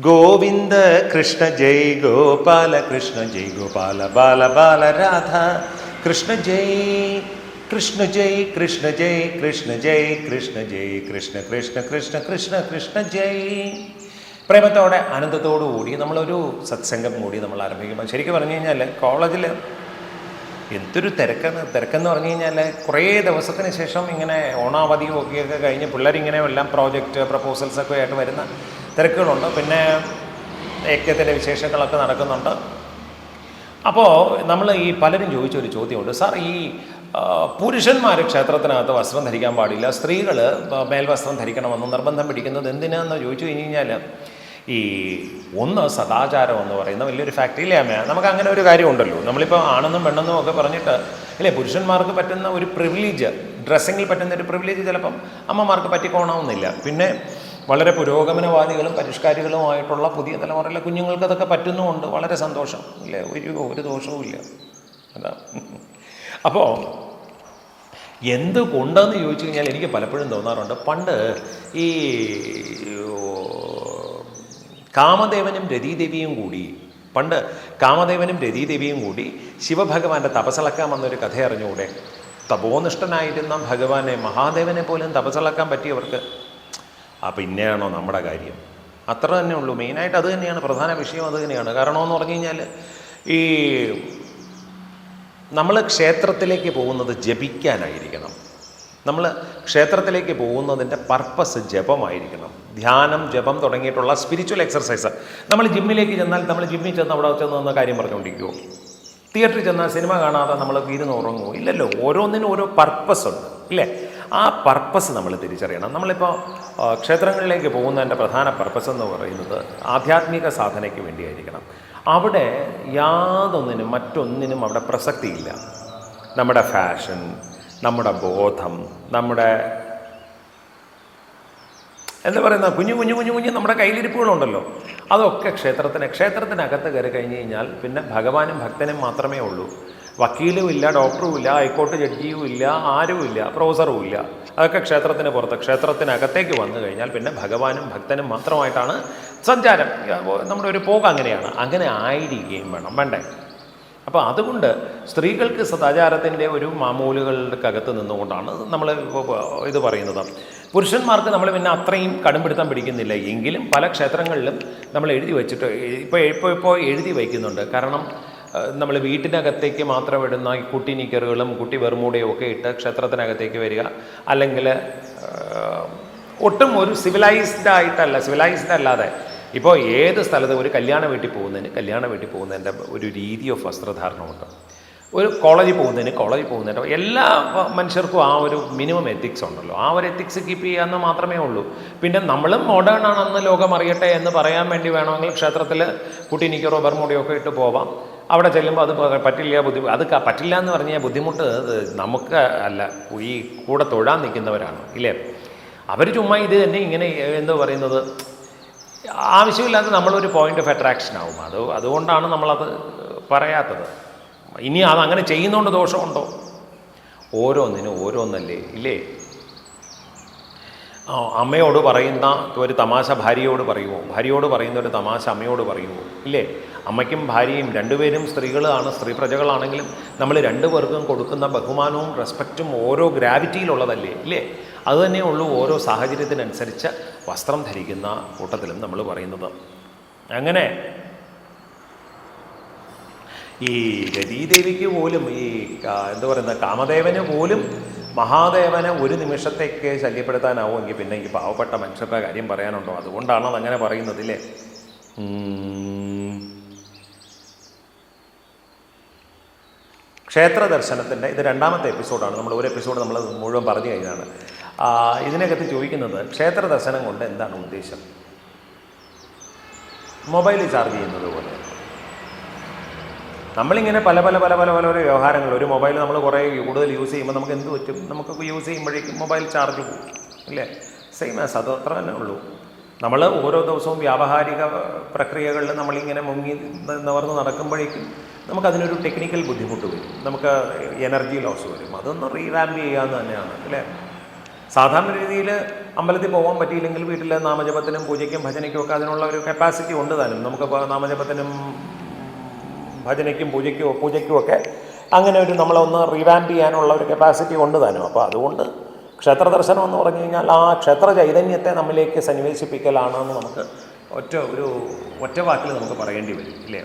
ഗോവിന്ദ കൃഷ്ണ ജയ് ഗോപാല കൃഷ്ണ ജയ് ഗോപാല ബാല ബാല രാധ കൃഷ്ണ ജയ് കൃഷ്ണ ജയ് കൃഷ്ണ ജയ് കൃഷ്ണ ജയ് കൃഷ്ണ ജയ് കൃഷ്ണ കൃഷ്ണ കൃഷ്ണ കൃഷ്ണ കൃഷ്ണ ജയ് പ്രേമത്തോടെ ആനന്ദത്തോടു കൂടി നമ്മളൊരു സത്സംഗം കൂടി നമ്മൾ ആരംഭിക്കുമ്പോൾ ശരിക്കും പറഞ്ഞു കഴിഞ്ഞാൽ കോളേജിൽ എന്തൊരു തിരക്കെന്ന് തിരക്കെന്ന് പറഞ്ഞു കഴിഞ്ഞാൽ കുറേ ദിവസത്തിന് ശേഷം ഇങ്ങനെ ഓണാവധിയും ഒക്കെയൊക്കെ കഴിഞ്ഞ് പിള്ളേരിങ്ങനെ എല്ലാം പ്രോജക്റ്റ് പ്രപ്പോസൽസൊക്കെ ആയിട്ട് വരുന്ന തിരക്കുകളുണ്ട്. പിന്നെ ഐക്യത്തിന്റെ വിശേഷങ്ങളൊക്കെ നടക്കുന്നുണ്ട്. അപ്പോൾ നമ്മൾ ഈ പലരും ചോദിച്ചൊരു ചോദ്യമുണ്ട്. സാർ ഈ പുരുഷന്മാർ ക്ഷേത്രത്തിനകത്ത് വസ്ത്രം ധരിക്കാൻ പാടില്ല. സ്ത്രീകൾ മേൽവസ്ത്രം ധരിക്കണമെന്ന് നിർബന്ധം പിടിക്കുന്നത് എന്തിനാന്ന് ചോദിച്ചു കഴിഞ്ഞ് കഴിഞ്ഞാൽ ഈ ഒന്ന് സദാചാരം എന്ന് പറയുന്ന വലിയൊരു ഫാക്ടറി അമ്മ നമുക്ക് അങ്ങനെ ഒരു കാര്യമുണ്ടല്ലോ. നമ്മളിപ്പോൾ ആണെന്നും പെണ്ണെന്നും ഒക്കെ പറഞ്ഞിട്ട് അല്ലേ പുരുഷന്മാർക്ക് പറ്റുന്ന ഒരു പ്രിവിലേജ് ഡ്രസ്സിങ്ങിൽ പറ്റുന്ന ഒരു പ്രിവിലേജ് ചിലപ്പം അമ്മമാർക്ക് പറ്റിക്കോണമെന്നില്ല പിന്നെ വളരെ പുരോഗമനവാദികളും പരിഷ്കാരികളുമായിട്ടുള്ള പുതിയ തലമുറയിലെ കുഞ്ഞുങ്ങൾക്ക് അതൊക്കെ പറ്റുന്നുമുണ്ട്. വളരെ സന്തോഷം. ഇല്ലേ? ഒരു ഒരു ദോഷവും ഇല്ല. അതാ. അപ്പോൾ എന്തുകൊണ്ടെന്ന് ചോദിച്ചു കഴിഞ്ഞാൽ എനിക്ക് പലപ്പോഴും തോന്നാറുണ്ട്. പണ്ട് ഈ കാമദേവനും രതീദേവിയും കൂടി പണ്ട് കാമദേവനും രതീദേവിയും കൂടി ശിവഭഗവാന്റെ തപസളക്കാൻ വന്നൊരു കഥ അറിഞ്ഞുകൂടെ തപോനിഷ്ഠനായിരുന്ന ഭഗവാനെ മഹാദേവനെ പോലും തപസളക്കാൻ പറ്റിയവർക്ക്? ആ പിന്നെയാണോ നമ്മുടെ കാര്യം? അത്ര തന്നെ ഉള്ളൂ. മെയിനായിട്ട് അത് തന്നെയാണ്. പ്രധാന വിഷയം അത് തന്നെയാണ്. കാരണമെന്ന് പറഞ്ഞു കഴിഞ്ഞാൽ ഈ നമ്മൾ ക്ഷേത്രത്തിലേക്ക് പോകുന്നത് ജപിക്കാനായിരിക്കണം. നമ്മൾ ക്ഷേത്രത്തിലേക്ക് പോകുന്നതിന്റെ പർപ്പസ് ജപമായിരിക്കണം. ധ്യാനം ജപം തുടങ്ങിയിട്ടുള്ള സ്പിരിച്വൽ എക്സർസൈസ് നമ്മൾ ജിമ്മിലേക്ക് ചെന്നാൽ നമ്മൾ ജിമ്മിൽ ചെന്ന് അവിടെ ചെന്ന് നിന്ന് കാര്യം പറഞ്ഞുകൊണ്ടിരിക്കുമോ തിയേറ്ററിൽ ചെന്നാൽ സിനിമ കാണാതെ നമ്മൾ ഇരുന്ന് ഉറങ്ങുമോ ഇല്ലല്ലോ. ഓരോന്നിനും ഓരോ പർപ്പസ് ഉണ്ട്. ഇല്ലേ? ആ പർപ്പസ് നമ്മൾ തിരിച്ചറിയണം. നമ്മളിപ്പോൾ ക്ഷേത്രങ്ങളിലേക്ക് പോകുന്നതിന്റെ പ്രധാന പർപ്പസ് എന്ന് പറയുന്നത് ആധ്യാത്മിക സാധനയ്ക്ക് വേണ്ടിയായിരിക്കണം. അവിടെ യാതൊന്നിനും മറ്റൊന്നിനും അവിടെ പ്രസക്തിയില്ല. നമ്മുടെ ഫാഷൻ നമ്മുടെ ബോധം നമ്മുടെ എന്താ പറയുന്ന കുഞ്ഞു കുഞ്ഞു കുഞ്ഞു കുഞ്ഞു നമ്മുടെ കയ്യിലിരിപ്പുകളുണ്ടല്ലോ. അതൊക്കെ ക്ഷേത്രത്തിന് ക്ഷേത്രത്തിനകത്ത് കയറി കഴിഞ്ഞ് കഴിഞ്ഞാൽ പിന്നെ ഭഗവാനും ഭക്തനും മാത്രമേ ഉള്ളൂ. വക്കീലും ഇല്ല ഡോക്ടറും ഇല്ല ഹൈക്കോർട്ട് ജഡ്ജിയും ഇല്ല ആരും ഇല്ല പ്രൊഫസറും ഇല്ല അതൊക്കെ ക്ഷേത്രത്തിന് പുറത്ത് ക്ഷേത്രത്തിനകത്തേക്ക് വന്നു കഴിഞ്ഞാൽ പിന്നെ ഭഗവാനും ഭക്തനും മാത്രമായിട്ടാണ് സഞ്ചാരം. നമ്മുടെ ഒരു പോക്ക് അങ്ങനെയാണ്. അങ്ങനെ ആയിരിക്കുകയും വേണം. വേണ്ടേ? അപ്പോൾ അതുകൊണ്ട് സ്ത്രീകൾക്ക് സദാചാരത്തിന്റെ ഒരു മാമൂലുകൾക്കകത്ത് നിന്നുകൊണ്ടാണ് നമ്മൾ ഇത് പറയുന്നത്. പുരുഷന്മാർക്ക് നമ്മൾ പിന്നെ അത്രയും കടുംപിടുത്തം പിടിക്കുന്നില്ല. എങ്കിലും പല ക്ഷേത്രങ്ങളിലും നമ്മൾ എഴുതി വെച്ചിട്ട് ഇപ്പോൾ ഇപ്പോൾ ഇപ്പോൾ എഴുതി വയ്ക്കുന്നുണ്ട്. കാരണം നമ്മൾ വീട്ടിനകത്തേക്ക് മാത്രം ഇടുന്ന ഈ കുട്ടി നിക്കറുകളും കുട്ടി വെറുമൂടയും ഒക്കെ ഇട്ട് ക്ഷേത്രത്തിനകത്തേക്ക് വരിക. അല്ലെങ്കിൽ ഒട്ടും ഒരു സിവിലൈസ്ഡ് ആയിട്ടല്ല സിവിലൈസ്ഡ് അല്ലാതെ ഇപ്പോൾ ഏത് സ്ഥലത്തും ഒരു കല്യാണ വീട്ടിൽ പോകുന്നതിന് കല്യാണ വീട്ടിൽ പോകുന്നതിന്റെ ഒരു രീതി ഓഫ് വസ്ത്രധാരണമുണ്ട് ഒരു കോളേജിൽ പോകുന്നതിന് കോളേജിൽ പോകുന്നതിന് എല്ലാ മനുഷ്യർക്കും ആ ഒരു മിനിമം എത്തിക്സ് ഉണ്ടല്ലോ. ആ ഒരു എത്തിക്സ് കീപ്പ് ചെയ്യാമെന്ന് മാത്രമേ ഉള്ളൂ. പിന്നെ നമ്മളും മോഡേൺ ആണെന്ന് ലോകം അറിയട്ടെ എന്ന് പറയാൻ വേണ്ടി വേണമെങ്കിൽ ക്ഷേത്രത്തിൽ കുട്ടി നിക്കറോ ബർമുടിയോ ഒക്കെ ഇട്ട് പോവാം. അവിടെ ചെല്ലുമ്പോൾ അത് പറ്റില്ല ബുദ്ധി അത് പറ്റില്ല എന്ന് പറഞ്ഞാൽ ബുദ്ധിമുട്ട് നമുക്ക് അല്ല ഈ കൂടെ തൊഴാൻ നിൽക്കുന്നവരാണ് ഇല്ലേ? അവർ ചുമ്മാ ഇത് തന്നെ ഇങ്ങനെ എന്താ പറയുന്നത്? ആവശ്യമില്ലാതെ നമ്മളൊരു പോയിന്റ് ഓഫ് അട്രാക്ഷൻ ആവും. അത് അതുകൊണ്ടാണ് നമ്മളത് പറയാത്തത്. ഇനി അത് അങ്ങനെ ചെയ്യുന്നതുകൊണ്ട് ദോഷമുണ്ടോ? ഓരോന്നിനും ഓരോന്നല്ലേ ഇല്ലേ? ആ, അമ്മയോട് പറയുന്ന ഒരു തമാശ ഭാര്യയോട് പറയുമോ ഭാര്യയോട് പറയുന്ന ഒരു തമാശ അമ്മയോട് പറയുമോ ഇല്ലേ? അമ്മയ്ക്കും ഭാര്യയും രണ്ടുപേരും സ്ത്രീകളാണ് സ്ത്രീ പ്രജകളാണെങ്കിലും നമ്മൾ രണ്ടു പേർക്കും കൊടുക്കുന്ന ബഹുമാനവും റെസ്പെക്റ്റും ഓരോ ഗ്രാവിറ്റിയിലുള്ളതല്ലേ ഇല്ലേ? അതുതന്നെ ഉള്ളൂ ഓരോ സാഹചര്യത്തിനനുസരിച്ച് വസ്ത്രം ധരിക്കുന്ന കൂട്ടത്തിലും നമ്മൾ പറയുന്നത്. അങ്ങനെ ഈ രതീദേവിക്ക് പോലും ഈ എന്താ പറയുന്ന കാമദേവന് പോലും മഹാദേവനെ ഒരു നിമിഷത്തേക്ക് ശല്യപ്പെടുത്താനാവുമെങ്കിൽ പിന്നെ ഈ പാവപ്പെട്ട മനുഷ്യരുടെ കാര്യം പറയാനുണ്ടോ? അതുകൊണ്ടാണ് അങ്ങനെ പറയുന്നത് ഇല്ലേ? ക്ഷേത്ര ദർശനത്തിന്റെ ഇത് രണ്ടാമത്തെ എപ്പിസോഡാണ്. നമ്മൾ ഒരു എപ്പിസോഡ് നമ്മൾ മുഴുവൻ പറഞ്ഞു കഴിഞ്ഞാണ്. ഇതിനകത്ത് ചോദിക്കുന്നത് ക്ഷേത്ര ദർശനം കൊണ്ട് എന്താണ് ഉദ്ദേശം? മൊബൈൽ ചാർജ് ചെയ്യുന്നത് പോലെ. നമ്മളിങ്ങനെ പല പല പല പല പല പല വ്യവഹാരങ്ങൾ. ഒരു മൊബൈൽ നമ്മൾ കുറേ കൂടുതൽ യൂസ് ചെയ്യുമ്പോൾ നമുക്ക് എന്ത് പറ്റും? നമുക്ക് യൂസ് ചെയ്യുമ്പോഴേക്കും മൊബൈൽ ചാർജ് പോകും ഇല്ലേ? സെയിം ആസ് അത് അത്ര തന്നെ ഉള്ളൂ. നമ്മൾ ഓരോ ദിവസവും വ്യാവഹാരിക പ്രക്രിയകളിൽ നമ്മളിങ്ങനെ മുങ്ങി നിവർന്ന് നടക്കുമ്പോഴേക്കും നമുക്കതിനൊരു ടെക്നിക്കൽ ബുദ്ധിമുട്ട് വരും. നമുക്ക് എനർജി ലോസ് വരും. അതൊന്ന് റീവാമ്പ് ചെയ്യാമെന്ന് തന്നെയാണ്. അല്ലേ സാധാരണ രീതിയിൽ അമ്പലത്തിൽ പോകാൻ പറ്റിയില്ലെങ്കിൽ വീട്ടിലെ നാമജപത്തിനും പൂജയ്ക്കും ഭജനയ്ക്കും ഒക്കെ അതിനുള്ള ഒരു കപ്പാസിറ്റി ഉണ്ട് താനും. നമുക്കിപ്പോൾ നാമജപത്തിനും ഭജനയ്ക്കും പൂജയ്ക്കും പൂജയ്ക്കും ഒക്കെ അങ്ങനെ ഒരു നമ്മളൊന്ന് റിവാമ്പ് ചെയ്യാനുള്ള ഒരു കപ്പാസിറ്റി ഉണ്ട് താനും അപ്പോൾ അതുകൊണ്ട് ക്ഷേത്ര ദർശനം എന്ന് പറഞ്ഞു കഴിഞ്ഞാൽ ആ ക്ഷേത്ര ചൈതന്യത്തെ നമ്മിലേക്ക് സന്നിവേശിപ്പിക്കലാണെന്ന് നമുക്ക് ഒറ്റ ഒരു ഒറ്റ വാക്കിൽ നമുക്ക് പറയേണ്ടി വരും ഇല്ലേ?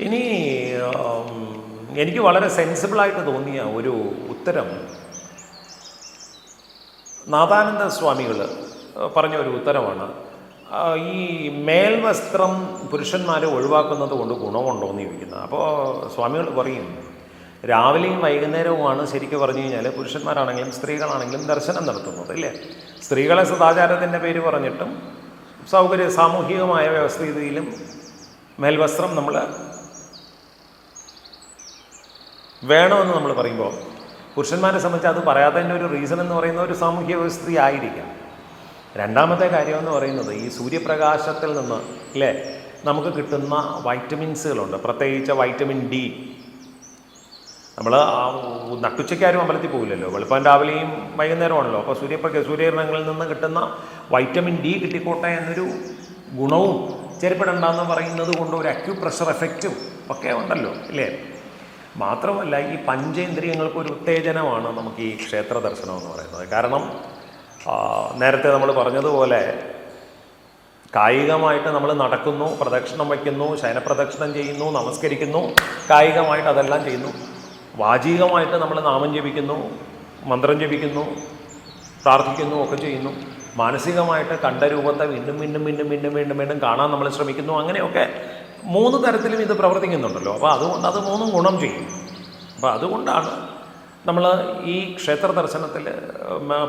ഇനി എനിക്ക് വളരെ സെൻസിബിളായിട്ട് തോന്നിയ ഒരു ഉത്തരം നാഥാനന്ദ സ്വാമികൾ പറഞ്ഞ ഒരു ഉത്തരമാണ്. ഈ മേൽവസ്ത്രം പുരുഷന്മാരെ ഒഴിവാക്കുന്നത് കൊണ്ട് ഗുണമുണ്ടോ എന്ന് ചോദിക്കുന്നത് അപ്പോൾ സ്വാമികൾ പറയും രാവിലെയും വൈകുന്നേരവുമാണ് ശരിക്കും പറഞ്ഞു കഴിഞ്ഞാൽ പുരുഷന്മാരാണെങ്കിലും സ്ത്രീകളാണെങ്കിലും ദർശനം നടത്തുന്നത് ഇല്ലേ? സ്ത്രീകളെ സദാചാരത്തിന്റെ പേര് പറഞ്ഞിട്ടും സൗകര്യ സാമൂഹികമായ വ്യവസ്ഥിതിയിലും മേൽവസ്ത്രം നമ്മൾ വേണമെന്ന് നമ്മൾ പറയുമ്പോൾ പുരുഷന്മാരെ സംബന്ധിച്ച് അത് പറയാത്തതിന്റെ ഒരു റീസൺ എന്ന് പറയുന്ന ഒരു സാമൂഹ്യ വ്യവസ്ഥ ആയിരിക്കാം. രണ്ടാമത്തെ കാര്യം എന്ന് പറയുന്നത് ഈ സൂര്യപ്രകാശത്തിൽ നിന്ന് അല്ലേ നമുക്ക് കിട്ടുന്ന വൈറ്റമിൻസുകളുണ്ട്. പ്രത്യേകിച്ച് വൈറ്റമിൻ ഡി. നമ്മൾ നട്ടുച്ചയ്ക്കാരും അമ്പലത്തിൽ പോകില്ലല്ലോ വെളുപ്പം രാവിലെയും വൈകുന്നേരമാണല്ലോ. അപ്പോൾ സൂര്യപ്രക സൂര്യകിരണങ്ങളിൽ നിന്ന് കിട്ടുന്ന വൈറ്റമിൻ ഡി കിട്ടിക്കോട്ടെ എന്നൊരു ഗുണവും ചെരുപ്പിടണ്ടെന്ന് പറയുന്നത് കൊണ്ട് ഒരു അക്യുപ്രഷർ എഫക്റ്റും ഒക്കെ ഉണ്ടല്ലോ ഇല്ലേ മാത്രമല്ല ഈ പഞ്ചേന്ദ്രിയങ്ങൾക്ക് ഒരു ഉത്തേജനമാണ് നമുക്ക് ഈ ക്ഷേത്ര ദർശനം എന്ന് പറയുന്നത്. കാരണം നേരത്തെ നമ്മൾ പറഞ്ഞതുപോലെ കായികമായിട്ട് നമ്മൾ നടക്കുന്നു പ്രദക്ഷിണം വയ്ക്കുന്നു ശയനപ്രദക്ഷിണം ചെയ്യുന്നു നമസ്കരിക്കുന്നു കായികമായിട്ട് അതെല്ലാം ചെയ്യുന്നു. വാചികമായിട്ട് നമ്മൾ നാമം ജപിക്കുന്നു മന്ത്രം ജപിക്കുന്നു പ്രാർത്ഥിക്കുന്നു ഒക്കെ ചെയ്യുന്നു. മാനസികമായിട്ട് കണ്ട രൂപത്തെ വീണ്ടും വീണ്ടും വീണ്ടും വീണ്ടും വീണ്ടും വീണ്ടും കാണാൻ നമ്മൾ ശ്രമിക്കുന്നു. അങ്ങനെയൊക്കെ മൂന്ന് തരത്തിലും ഇത് പ്രവർത്തിക്കുന്നുണ്ടല്ലോ. അപ്പോൾ അതുകൊണ്ട് അത് മൂന്നും ഗുണം ചെയ്യും. അപ്പോൾ അതുകൊണ്ടാണ് നമ്മൾ ഈ ക്ഷേത്ര ദർശനത്തിൽ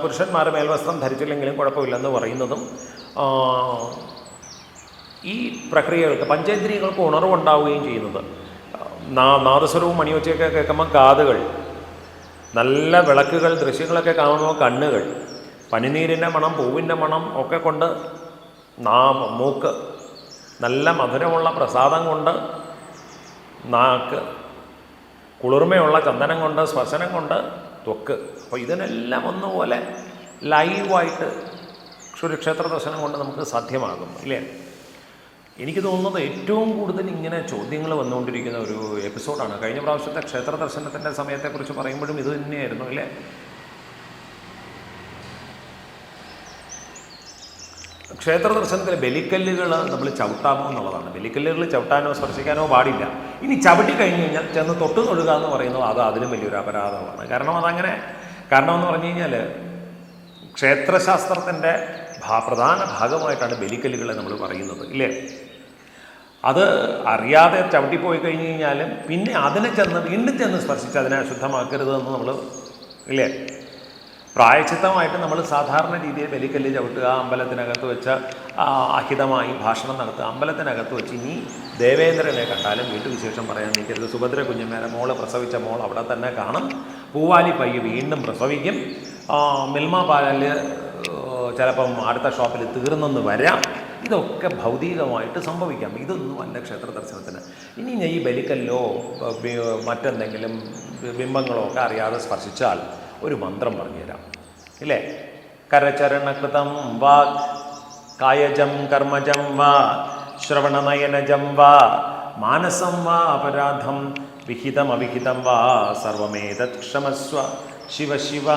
പുരുഷന്മാർ മേൽവസ്ത്രം ധരിച്ചില്ലെങ്കിലും കുഴപ്പമില്ലെന്ന് പറയുന്നതും ഈ പ്രക്രിയകൾക്ക് പഞ്ചേന്ദ്രിയങ്ങൾക്ക് ഉണർവുണ്ടാവുകയും ചെയ്യുന്നത്. നാ നാദസ്വരവും മണിയൊച്ചയൊക്കെ കേൾക്കുമ്പോൾ കാതുകൾ നല്ല വിളക്കുകൾ ദൃശ്യങ്ങളൊക്കെ കാണുമ്പോൾ കണ്ണുകൾ പനിനീരിന്റെ മണം പൂവിന്റെ മണം ഒക്കെ കൊണ്ട് നാ മൂക്ക് നല്ല മധുരമുള്ള പ്രസാദം കൊണ്ട് നാക്ക് കുളിർമയുള്ള ചന്ദനം കൊണ്ട് ശ്വസനം കൊണ്ട് ത്വക്ക്. അപ്പോൾ ഇതിനെല്ലാം ഒന്നുപോലെ ലൈവായിട്ട് ക്ഷുരക്ഷേത്ര ദർശനം കൊണ്ട് നമുക്ക് സാധ്യമാകും ഇല്ലേ? എനിക്ക് തോന്നുന്നത് ഏറ്റവും കൂടുതൽ ഇങ്ങനെ ചോദ്യങ്ങൾ വന്നുകൊണ്ടിരിക്കുന്ന ഒരു എപ്പിസോഡാണ് കഴിഞ്ഞ പ്രാവശ്യത്തെ ക്ഷേത്ര ദർശനത്തിന്റെ സമയത്തെക്കുറിച്ച് പറയുമ്പോഴും ഇത് തന്നെയായിരുന്നു അല്ലേ ക്ഷേത്ര ദർശനത്തിലെ ബലിക്കല്ലുകൾ നമ്മൾ ചവിട്ടാമോ എന്നുള്ളതാണ്. ബലിക്കല്ലുകൾ ചവിട്ടാനോ സ്പർശിക്കാനോ പാടില്ല. ഇനി ചവിട്ടി കഴിഞ്ഞ് കഴിഞ്ഞാൽ ചെന്ന് തൊട്ട് തൊഴുക എന്ന് പറയുന്നത് അത് അതിലും വലിയൊരു അപരാധമാണ്. കാരണം അതങ്ങനെ കാരണം എന്ന് പറഞ്ഞു കഴിഞ്ഞാൽ ക്ഷേത്രശാസ്ത്രത്തിന്റെ പ്രധാന ഭാഗമായിട്ടാണ് ബലിക്കല്ലുകളെ നമ്മൾ പറയുന്നത് ഇല്ലേ? അത് അറിയാതെ ചവിട്ടിപ്പോയി കഴിഞ്ഞ് കഴിഞ്ഞാലും പിന്നെ അതിനെ ചെന്ന് വീണ്ടും ചെന്ന് സ്പർശിച്ച് അതിനെ അശുദ്ധമാക്കരുത് എന്ന് നമ്മൾ ഇല്ലേ? പ്രായച്ചിത്തമായിട്ട് നമ്മൾ സാധാരണ രീതിയിൽ ബലിക്കല്ല് ചവിട്ടുക അമ്പലത്തിനകത്ത് വെച്ച അഹിതമായി ഭാഷണം നടത്തുക അമ്പലത്തിനകത്ത് വെച്ച് ഇനി ദേവേന്ദ്രനെ കണ്ടാലും വീട്ടുവിശേഷം പറയാൻ നിൽക്കരുത്. സുഭദ്ര കുഞ്ഞമ്മേരെ മോൾ പ്രസവിച്ച മോൾ അവിടെ തന്നെ കാണും. പൂവാലി പയ്യ വീണ്ടും പ്രസവിക്കും. മിൽമ പാലല് ചിലപ്പം അടുത്ത ഷോപ്പിൽ തീർന്നെന്ന് വരാം. ഇതൊക്കെ ഭൗതികമായിട്ട് സംഭവിക്കാം. ഇതൊന്നും അല്ല ക്ഷേത്ര ദർശനത്തിന്. ഇനി ഞാൻ ഈ ബലിക്കല്ലോ മറ്റെന്തെങ്കിലും ബിംബങ്ങളോ ഒക്കെ അറിയാതെ സ്പർശിച്ചാൽ ഒരു മന്ത്രം പറഞ്ഞുതരാം. ഇല്ലേ? കരചരണകൃതം വാക് കായജം കർമ്മജം വാ ശ്രവണനയനജം വാ മാനസം വാ അപരാധം വിഹിതം അവിഹിതം വാ സർവമേതത് ക്ഷമസ്വ ശിവ ശിവ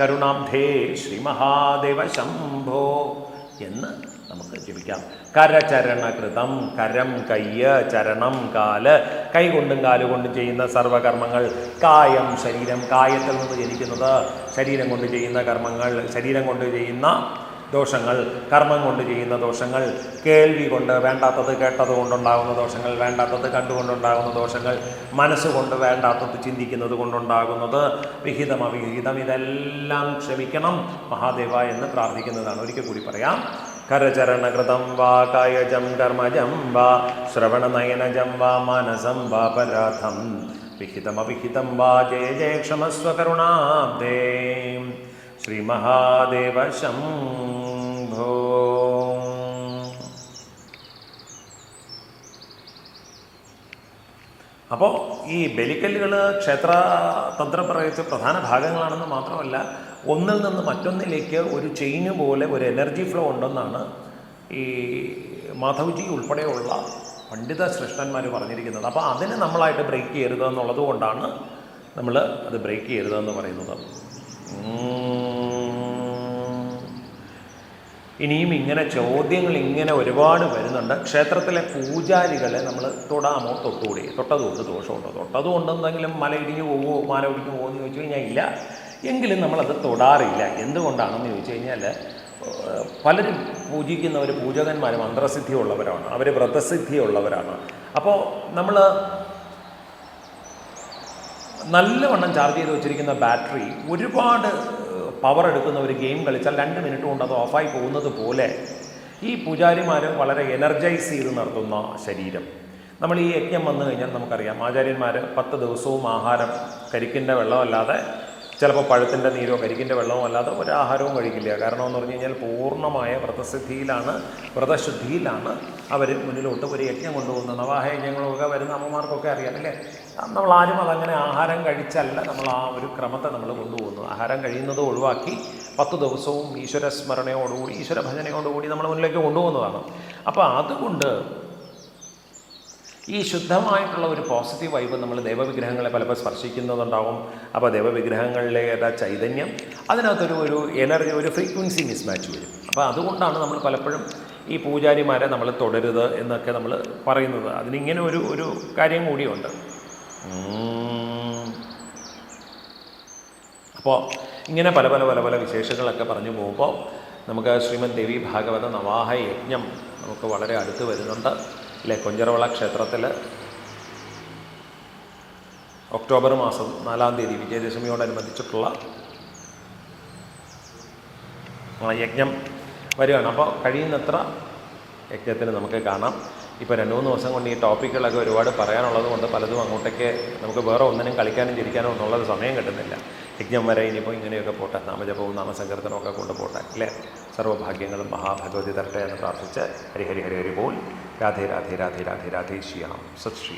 കരുണാബ്ധേ ശ്രീ മഹാദേവ ശംഭോ എന്ന് നമുക്ക് ജപിക്കാം കരചരണകൃതം കരം കയ്യ് ചരണം കാൽ. കൈകൊണ്ടും കാലുകൊണ്ടും ചെയ്യുന്ന സർവകർമ്മങ്ങൾ. കായം ശരീരം. കായത്തിൽ നിന്ന് ജനിക്കുന്നത് ശരീരം കൊണ്ട് ചെയ്യുന്ന കർമ്മങ്ങൾ. ശരീരം കൊണ്ട് ചെയ്യുന്ന ദോഷങ്ങൾ. കർമ്മം കൊണ്ട് ചെയ്യുന്ന ദോഷങ്ങൾ. കേൾവി കൊണ്ട് വേണ്ടാത്തത് കേട്ടത് കൊണ്ടുണ്ടാകുന്ന ദോഷങ്ങൾ. വേണ്ടാത്തത് കണ്ടുകൊണ്ടുണ്ടാകുന്ന ദോഷങ്ങൾ. മനസ്സുകൊണ്ട് വേണ്ടാത്തത് ചിന്തിക്കുന്നത് കൊണ്ടുണ്ടാകുന്നത്. വിഹിതം അവിഹിതം. ഇതെല്ലാം ക്ഷമിക്കണം. മഹാദേവ എന്ന് പ്രാർത്ഥിക്കുന്നതാണ്. ഒരിക്കൽ കൂടി പറയാം. കരചരണകൃതം വാ കായജം കർമ്മജം വാ ശ്രവണനയനജം വാ മനസം വാ പരാധം വിഹിതമവിഹിതം വാ ജയ ജയ ക്ഷമസ്വ കരുണാബ്ദേ ശ്രീമഹാദേവ ശംഭോ അപ്പോൾ ഈ ബലിക്കല്ലുകൾ ക്ഷേത്ര തന്ത്രപ്രയോഗിച്ച പ്രധാന ഭാഗങ്ങളാണെന്ന് മാത്രമല്ല ഒന്നിൽ നിന്ന് മറ്റൊന്നിലേക്ക് ഒരു ചെയിന് പോലെ ഒരു എനർജി ഫ്ലോ ഉണ്ടെന്നാണ് ഈ മാധവ്ജി ഉൾപ്പെടെയുള്ള പണ്ഡിത ശ്രേഷ്ഠന്മാർ പറഞ്ഞിരിക്കുന്നത്. അപ്പോൾ അതിനെ നമ്മളായിട്ട് ബ്രേക്ക് ചെയ്യരുത് എന്നുള്ളത് കൊണ്ടാണ് നമ്മൾ അത് ബ്രേക്ക് ചെയ്യരുതെന്ന് പറയുന്നത്. ഇനിയും ഇങ്ങനെ ചോദ്യങ്ങൾ ഇങ്ങനെ ഒരുപാട് വരുന്നുണ്ട്. ക്ഷേത്രത്തിലെ പൂജാരികളെ നമ്മൾ തൊടാമോ? തൊട്ടുകൂടി തൊട്ടതുകൊണ്ട് ദോഷമുണ്ടോ? തൊട്ടതുകൊണ്ട് എന്തെങ്കിലും മല ഇടിഞ്ഞു പോകുമോ മാല ഇടിഞ്ഞു പോകുമോ എന്ന് ചോദിച്ചു കഴിഞ്ഞാൽ ഇല്ല. എങ്കിലും നമ്മളത് തൊടാറില്ല. എന്തുകൊണ്ടാണെന്ന് ചോദിച്ചു കഴിഞ്ഞാൽ പലരും പൂജിക്കുന്നവർ പൂജകന്മാർ മന്ത്രസിദ്ധി ഉള്ളവരാണ് അവർ വ്രതസിദ്ധി ഉള്ളവരാണ് അപ്പോൾ നമ്മൾ നല്ലവണ്ണം ചാർജ് ചെയ്ത് വെച്ചിരിക്കുന്ന ബാറ്ററി ഒരുപാട് പവർ എടുക്കുന്ന ഒരു ഗെയിം കളിച്ചാൽ രണ്ട് മിനിറ്റ് കൊണ്ട് അത് ഓഫായി പോകുന്നത് പോലെ ഈ പൂജാരിമാർ വളരെ എനർജൈസ് ചെയ്ത് നടത്തുന്ന ശരീരം. നമ്മൾ ഈ യജ്ഞം വന്നു കഴിഞ്ഞാൽ നമുക്കറിയാം ആചാര്യന്മാർ പത്ത് ദിവസവും ആഹാരം കരിക്കിന്റെ വെള്ളമല്ലാതെ ചിലപ്പോൾ പഴത്തിന്റെ നീരോ കരിക്കിന്റെ വെള്ളമോ അല്ലാതെ ഒരു ആഹാരവും കഴിക്കില്ല. കാരണം എന്ന് പറഞ്ഞു കഴിഞ്ഞാൽ പൂർണമായ വ്രതസിദ്ധിയിലാണ് വ്രതശുദ്ധിയിലാണ് അവർ മുന്നിലോട്ട് ഒരു യജ്ഞം കൊണ്ടുപോകുന്നത്. നവാഹ യജ്ഞങ്ങളൊക്കെ വരുന്ന അമ്മമാർക്കൊക്കെ അറിയാം അല്ലേ? നമ്മൾ ആരും അതങ്ങനെ ആഹാരം കഴിച്ചല്ല നമ്മൾ ആ ഒരു ക്രമത്തെ നമ്മൾ കൊണ്ടുപോകുന്നു ആഹാരം കഴിയുന്നത് ഒഴിവാക്കി പത്ത് ദിവസവും ഈശ്വര സ്മരണയോടുകൂടി ഈശ്വര ഭജനയോടുകൂടി നമ്മൾ മുന്നിലേക്ക് കൊണ്ടുപോകുന്നതാണ്. അപ്പോൾ അതുകൊണ്ട് ഈ ശുദ്ധമായിട്ടുള്ള ഒരു പോസിറ്റീവ് വൈബ് നമ്മൾ ദൈവവിഗ്രഹങ്ങളെ പലപ്പോൾ സ്പർശിക്കുന്നതുണ്ടാവും. അപ്പോൾ ദേവവിഗ്രഹങ്ങളിലെ ആ ചൈതന്യം അതിനകത്തൊരു ഒരു എനർജി ഒരു ഫ്രീക്വൻസി മിസ്മാച്ച് വരും. അപ്പോൾ അതുകൊണ്ടാണ് നമ്മൾ പലപ്പോഴും ഈ പൂജാരിമാരെ നമ്മൾ തുടരുത് എന്നൊക്കെ നമ്മൾ പറയുന്നത്. അതിനിങ്ങനെ ഒരു ഒരു കാര്യം കൂടിയുണ്ട്. അപ്പോൾ ഇങ്ങനെ പല പല പല പല വിശേഷങ്ങളൊക്കെ പറഞ്ഞു പോകുമ്പോൾ നമുക്ക് ശ്രീമദ് ദേവി ഭാഗവത നവാഹ യജ്ഞം നമുക്ക് വളരെ അടുത്ത് വരുന്നുണ്ട്. അല്ലെ കൊഞ്ചറവള ക്ഷേത്രത്തിൽ ഒക്ടോബർ മാസം നാലാം തീയതി വിജയദശമിയോടനുബന്ധിച്ചിട്ടുള്ള യജ്ഞം വരികയാണ്. അപ്പോൾ കഴിയുന്നത്ര യജ്ഞത്തിന് നമുക്ക് കാണാം. ഇപ്പോൾ രണ്ട് മൂന്ന് ദിവസം കൊണ്ട് ഈ ടോപ്പിക്കുകളൊക്കെ ഒരുപാട് പറയാനുള്ളത് കൊണ്ട് പലതും അങ്ങോട്ടേക്ക് നമുക്ക് വേറെ ഒന്നിനും കളിക്കാനും ചിരിക്കാനും ഒന്നുള്ളത് സമയം കിട്ടുന്നില്ല. യജ്ഞം വരെ ഇനിയിപ്പോൾ ഇങ്ങനെയൊക്കെ പോട്ടെ. നാമജപവും നാമസങ്കീർത്തനവും ഒക്കെ കൊണ്ട് പോട്ടെ അല്ലേ? സർവഭാഗ്യങ്ങളും മഹാഭഗവതി തരട്ടെ എന്ന് പ്രാർത്ഥിച്ച് ഹരിഹരി ഹരിഹരി ഹരി ബോൾ. രാധേ രാധേ രാധേ രാധേ രാധേ ശ്യാം. സത് ശ്രീ